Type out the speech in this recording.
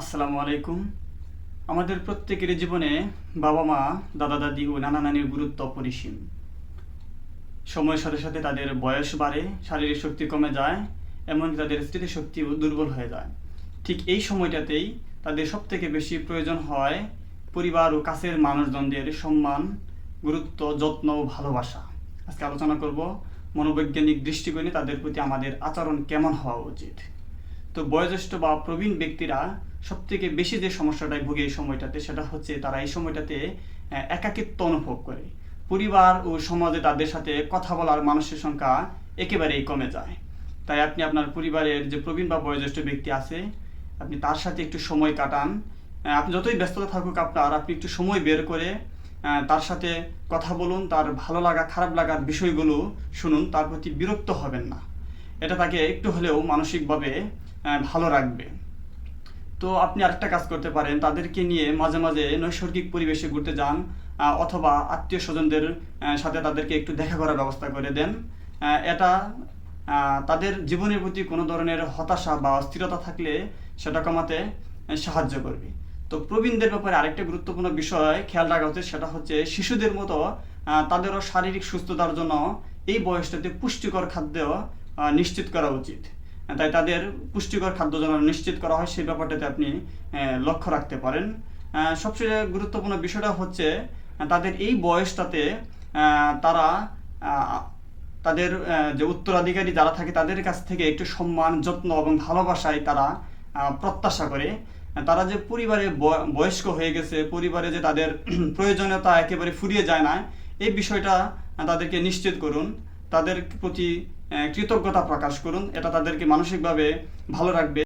আসসালামু আলাইকুম। আমাদের প্রত্যেকের জীবনে বাবা মা, দাদা দাদি ও নানা নানির গুরুত্ব অপরিসীম। সময়ের সাথে সাথে তাদের বয়স বাড়ে, শারীরিক শক্তি কমে যায়, এমনকি তাদের স্মৃতিশক্তিও দুর্বল হয়ে যায়। ঠিক এই সময়টাতেই তাদের সব থেকে বেশি প্রয়োজন হয় পরিবার ও কাছের মানুষজনদের সম্মান, গুরুত্ব, যত্ন ও ভালোবাসা। আজকে আলোচনা করব মনোবৈজ্ঞানিক দৃষ্টিকোণে তাদের প্রতি আমাদের আচরণ কেমন হওয়া উচিত। তো বয়োজ্যেষ্ঠ বা প্রবীণ ব্যক্তিরা সব থেকে বেশি যে সমস্যাটায় ভুগে এই সময়টাতে, সেটা হচ্ছে তারা এই সময়টাতে একাকিত্ব অনুভব করে। পরিবার ও সমাজে তাদের সাথে কথা বলার মানুষের সংখ্যা একেবারেই কমে যায়। তাই আপনি আপনার পরিবারের যে প্রবীণ বা বয়োজ্যেষ্ঠ ব্যক্তি আছে, আপনি তার সাথে একটু সময় কাটান। আপনি যতই ব্যস্ততা থাকুক আপনার, আপনি একটু সময় বের করে তার সাথে কথা বলুন, তার ভালো লাগা, খারাপ লাগার বিষয়গুলো শুনুন, তার প্রতি বিরক্ত হবেন না। এটা তাকে একটু হলেও মানসিকভাবে ভালো রাখবে। তো আপনি আরেকটা কাজ করতে পারেন। তাদেরকে নিয়ে মাঝে মাঝে নৈসর্গিক পরিবেশে ঘুরতে যান অথবা আত্মীয় স্বজনদের সাথে তাদেরকে একটু দেখা করার ব্যবস্থা করে দেন। এটা তাদের জীবনের প্রতি কোনো ধরনের হতাশা বা অস্থিরতা থাকলে সেটা কমাতে সাহায্য করবে। তো প্রবীণদের ব্যাপারে আরেকটা গুরুত্বপূর্ণ বিষয় খেয়াল রাখা উচিত, সেটা হচ্ছে শিশুদের মতো তাদেরও শারীরিক সুস্থতার জন্য এই বয়সটাতে পুষ্টিকর খাদ্য নিশ্চিত করা উচিত। তাই তাদের পুষ্টিকর খাদ্য যেন নিশ্চিত করা হয়, সেই ব্যাপারটাতে আপনি লক্ষ্য রাখতে পারেন। সবচেয়ে গুরুত্বপূর্ণ বিষয়টা হচ্ছে, তাদের এই বয়সটাতে তারা তাদের যে উত্তরাধিকারী যারা থাকে, তাদের কাছ থেকে একটু সম্মান, যত্ন এবং ভালোবাসায় তারা প্রত্যাশা করে। তারা যে পরিবারে বয়- বয়স্ক হয়ে গেছে, পরিবারে যে তাদের প্রয়োজনীয়তা একেবারে ফুরিয়ে যায় না, এই বিষয়টা, তাদেরকে নিশ্চিত করুন। তাদের প্রতি কৃতজ্ঞতা প্রকাশ করুন। এটা তাদেরকে মানসিকভাবে ভালো রাখবে।